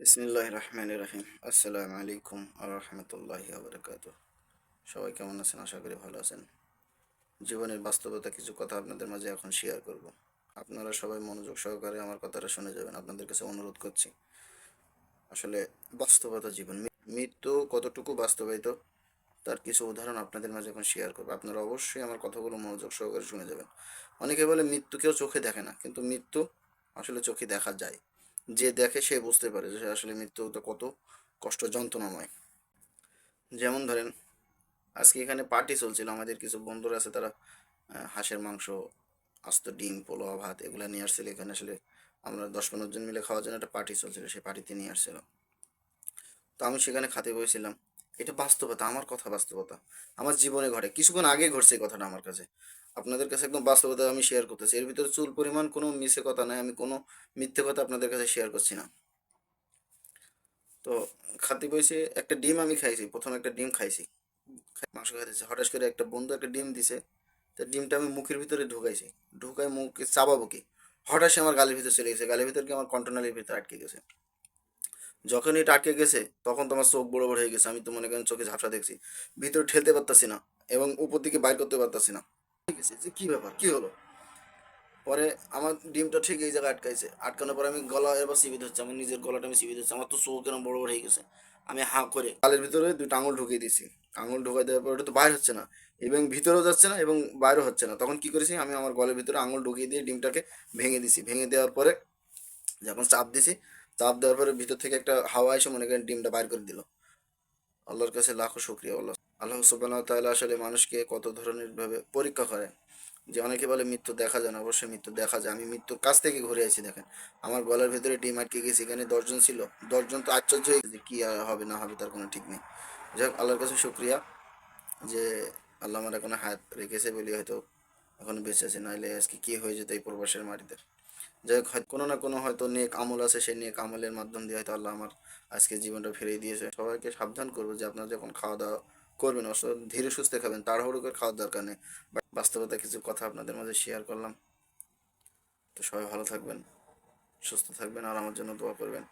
বিসমিল্লাহ রহমান রহিম। আসসালামু আলাইকুম রহমতুল্লাহ আবরকাত সবাই কেমন আছেন? আশা করি ভালো আছেন। জীবনের বাস্তবতা কিছু কথা আপনাদের মাঝে এখন শেয়ার করব। আপনারা সবাই মনোযোগ সহকারে আমার কথাটা শুনে যাবেন। আপনাদের কাছে অনুরোধ করছি। আসলে বাস্তবতা জীবন। মৃত্যু কতটুকু বাস্তবায়িত, তার কিছু উদাহরণ আপনাদের মাঝে এখন শেয়ার করব। আপনারা অবশ্যই আমার কথাগুলো মনোযোগ সহকারে শুনে যাবেন। অনেকে বলে মৃত্যু কেউ চোখে দেখে না, কিন্তু মৃত্যু আসলে চোখে দেখা যায়। যে দেখে সে বুঝতে পারে যে আসলে মৃত্যুটা কত কষ্ট যন্ত্রণাময়। যেমন ধরেন, আজকে এখানে পার্টি চলছিল, আমাদের কিছু বন্ধুরা আছে, তারা হাঁসের মাংস, আস্ত ডিম পোলোয়া ভাত এগুলো নিয়ে আসছিল। এখানে আসলে আমরা দশ পনেরো জন মিলে খাওয়ার জন্য একটা পার্টি চলছিল সেই পার্টিতে নিয়ে আসছিল। তো আমি সেখানে খাতে বসেছিলাম। এটা বাস্তবতা, আমার কথা বাস্তবতা। আমার জীবনে ঘটে, কিছুক্ষণ আগে ঘটছে এই কথাটা আমার কাছে। আপনাদের কাছে একদম বাস্তবতা আমি শেয়ার করতেছি। এর ভিতরে চুল পরিমাণ কোনো মিশে কথা নাই, আমি কোনো মিথ্যে কথা আপনাদের কাছে শেয়ার করছি না। তো খাতি বসে একটা ডিম আমি খাইছি, প্রথম একটা ডিম খাইছি। খাই- মাংস খাইতেছি হঠাৎ করে একটা বন্ধু একটা ডিম দিছে, তো ডিমটা আমি মুখের ভিতরে ঢুকাইছি। ঢুকাই মুখে চাবাবো কি? হঠাৎ সে আমার গালের ভিতরে চলে গেছে, গালের ভিতরে কি আমার কন্টেনারের ভিতরে আটকে গেছে? যখন এটা আটকে গেছে, তখন তো আমার চোখ বড় বড় হয়ে গেছে, আমি তো মনে করেন চোখে ঝাপসা দেখছি। ভিতরে ঠেলতে পারতাছি না, এবং উপর দিকে বাইর করতে পারতাছি না। ঠিক যে কি ব্যাপার? কি হলো? পরে আমার ডিমটা ঠিক এই জায়গায় আটকাইছে। আটকানোর পরে আমি গলা এবার চিবি ধরছি আমার নিজের গলাটা আমি চিবি ধরছি আমার তো চোখ এরকম বড় বড় হয়ে গেছে। আমি হাঁ করে গালের ভিতরে দুইটা আঙুল ঢুকিয়ে দিয়েছি। আঙুল ঢুকাই দেওয়ার পর ওটা তো বাইর হচ্ছে না, এবং ভিতরেও যাচ্ছে না এবং বাইরেও হচ্ছে না। তখন কি করেছি, আমি আমার গলের ভিতরে আঙুল ঢুকিয়ে দিয়ে ডিমটাকে ভেঙে দিছি ভেঙে দেওয়ার পরে যখন চাপ দিছি চাপ দেওয়ার পরে ভিতর থেকে একটা হাওয়া এসে মনে করেন ডিমটা বাইর করে দিল। আল্লাহর কাছে লাখো শুক্রিয়া, আল্লাহ। আল্লাহ সুবাহ তাআলা আসলে মানুষকে কত ধরনের ভাবে পরীক্ষা করে? যে অনেকে বলে, মৃত্যু দেখা যায় না। অবশ্যই মৃত্যু দেখা যায়। আমি মৃত্যুর কাছ থেকে ঘুরে আছি দেখেন। আমার গলার ভিতরে ডিম আটকে গেছে, এখানে দশজন ছিল। দশজন তো আশ্চর্য হয়ে গেছে কি হবে, না হবে, তার কোনো ঠিক নেই। যাই হোক আল্লাহর কাছে শুক্রিয়া যে আল্লাহ আমার এখন হাত রেখেছে বলে হয়তো এখন বেঁচে আছে। নাহলে আজকে কি হয়ে যেত এই প্রবাসের মাটিতে? যাই হোক কোনো না কোনো হয়তো নেক আমল আছে, সেই নেক আমলের মাধ্যম দিয়ে হয়তো আল্লাহ আমার আজকে জীবনটা ফিরিয়ে দিয়েছে। সবাইকে সাবধান করব যে আপনারা যখন খাওয়া দাওয়া করবেন, অবশ্য ধীরে সুস্থে খাবেন, তাড়াহুড়ো করে খাওয়ার দরকার নেই। বাস্তবতা কিছু কথা আপনাদের মাঝে শেয়ার করলাম। তো সবাই ভালো থাকবেন, সুস্থ থাকবেন, আর আমার জন্য দোয়া করবেন।